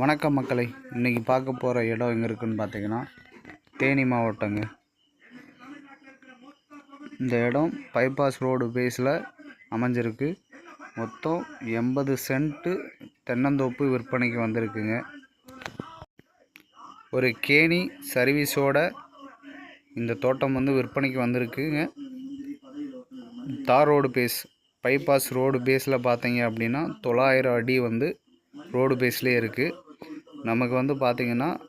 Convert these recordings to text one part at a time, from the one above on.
வணக்கம் மக்களை. இன்றைக்கி பார்க்க போகிற இடம் எங்கே இருக்குதுன்னு பார்த்தீங்கன்னா தேனி மாவட்டங்க. இந்த இடம் பைபாஸ் ரோடு பேஸில் அமைஞ்சிருக்கு. மொத்தம் எண்பது சென்ட்டு தென்னந்தோப்பு விற்பனைக்கு வந்திருக்குங்க. ஒரு கேணி சர்வீஸோட இந்த தோட்டம் வந்து விற்பனைக்கு வந்திருக்குங்க. தார் ரோடு பேஸ் பைபாஸ் ரோடு பேஸில் பார்த்தீங்க அப்படின்னா தொள்ளாயிரம் அடி வந்து ரோடு பேஸ்லேயே இருக்குது நமக்கு வந்து பார்த்திங்கன்னா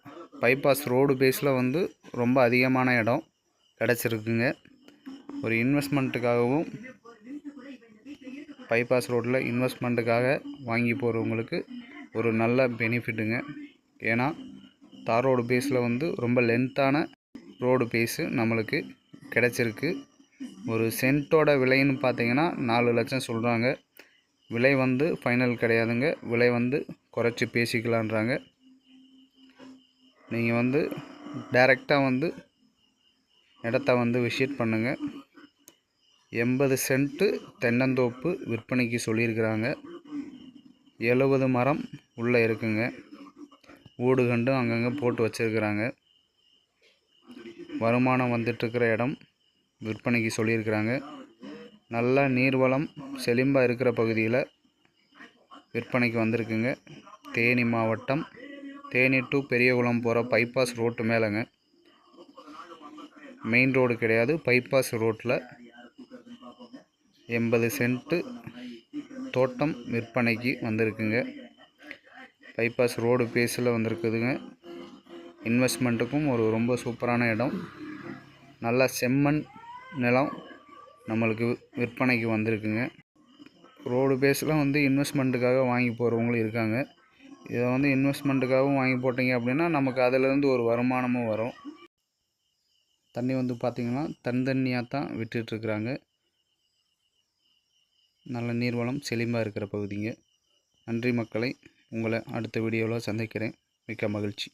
பைபாஸ் ரோடு பேஸில் வந்து ரொம்ப அதிகமான இடம் கிடச்சிருக்குங்க. ஒரு இன்வெஸ்ட்மெண்ட்டுக்காகவும் பைபாஸ் ரோட்டில் இன்வெஸ்ட்மெண்ட்டுக்காக வாங்கி போகிறவங்களுக்கு ஒரு நல்ல பெனிஃபிட்டுங்க ஏன்னா தார் ரோடு பேஸில் வந்து ரொம்ப லென்த்தான ரோடு பேஸு நம்மளுக்கு கிடச்சிருக்கு. ஒரு சென்ட்டோட விலைன்னு பார்த்தீங்கன்னா நாலு லட்சம் சொல்கிறாங்க விலை வந்து ஃபைனல் கிடையாதுங்க. விலை வந்து குறைச்சி பேசிக்கலான்றாங்க நீங்கள் வந்து டைரெக்டாக வந்து இடத்த வந்து விசிட் பண்ணுங்கள் எண்பது சென்ட்டு தென்னந்தோப்பு விற்பனைக்கு சொல்லியிருக்கிறாங்க. எழுபது மரம் உள்ளே இருக்குங்க. ஊடு கண்டும் அங்கங்கே போட்டு வச்சுருக்கிறாங்க. வருமானம் வந்துட்டுருக்கிற இடம் விற்பனைக்கு சொல்லியிருக்கிறாங்க. நல்ல நீர்வளம் செழிம்பாக இருக்கிற பகுதியில் விற்பனைக்கு வந்திருக்குங்க. தேனி மாவட்டம் தேனி டு பெரியகுளம் போகிற பைபாஸ் ரோட்டு மேலேங்க. மெயின் ரோடு கிடையாது பைபாஸ் ரோட்டில் எண்பது சென்ட்டு தோட்டம் விற்பனைக்கு வந்திருக்குங்க. பைபாஸ் ரோடு பேஸில் வந்திருக்குதுங்க. இன்வெஸ்ட்மெண்ட்டுக்கும் ஒரு ரொம்ப சூப்பரான இடம். நல்ல செம்மண் நிலம் நம்மளுக்கு விற்பனைக்கு வந்திருக்குங்க. ரோடு பேஸில் வந்து இன்வெஸ்ட்மெண்ட்டுக்காக வாங்கி போகிறவங்களும் இருக்காங்க. இதை வந்து இன்வெஸ்ட்மெண்ட்டுக்காகவும் வாங்கி போட்டிங்க அப்படின்னா நமக்கு அதிலேருந்து ஒரு வருமானமும் வரும். தண்ணி வந்து பார்த்திங்கன்னா தனித்தண்ணியாக தான் விட்டுட்ருக்குறாங்க நல்ல நீர்வளம் செழிம்பாக இருக்கிற பகுதிங்க. நன்றி மக்களை. உங்களை அடுத்த வீடியோவில் சந்திக்கிறேன். மிக்க மகிழ்ச்சி.